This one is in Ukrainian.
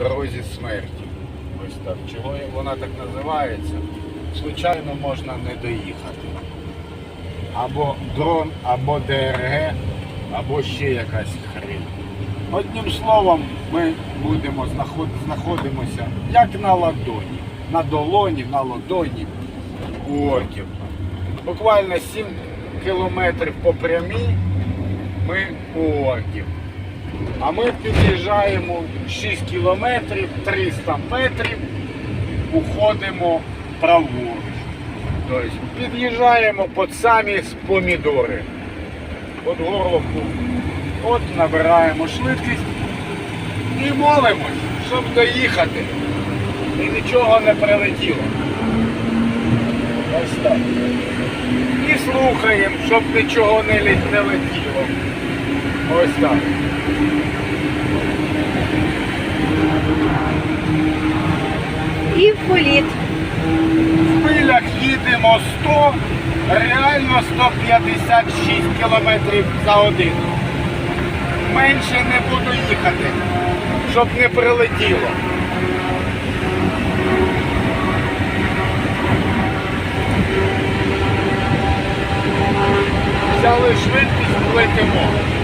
дорозі смерті. Ось так. Чого вона так називається? Звичайно, можна не доїхати. Або дрон, або ДРГ, або ще якась хрень. Одним словом, ми будемо знаход... знаходимося як на ладоні. На долоні, на ладоні у орків. Буквально 7 кілометрів по прямій ми у орків. А ми під'їжджаємо 6 кілометрів, 300 метрів, уходимо праворуч. Тобто під'їжджаємо під самі помідори. От горловку. От набираємо швидкість і молимось, щоб доїхати. І нічого не прилетіло. Ось так. І слухаємо, щоб нічого не летіло. Ось так. І в політ. В милях їдемо 100, реально 156 кілометрів за годину. Менше не буду їхати, щоб не прилетіло. Взяли швидкість, летимо.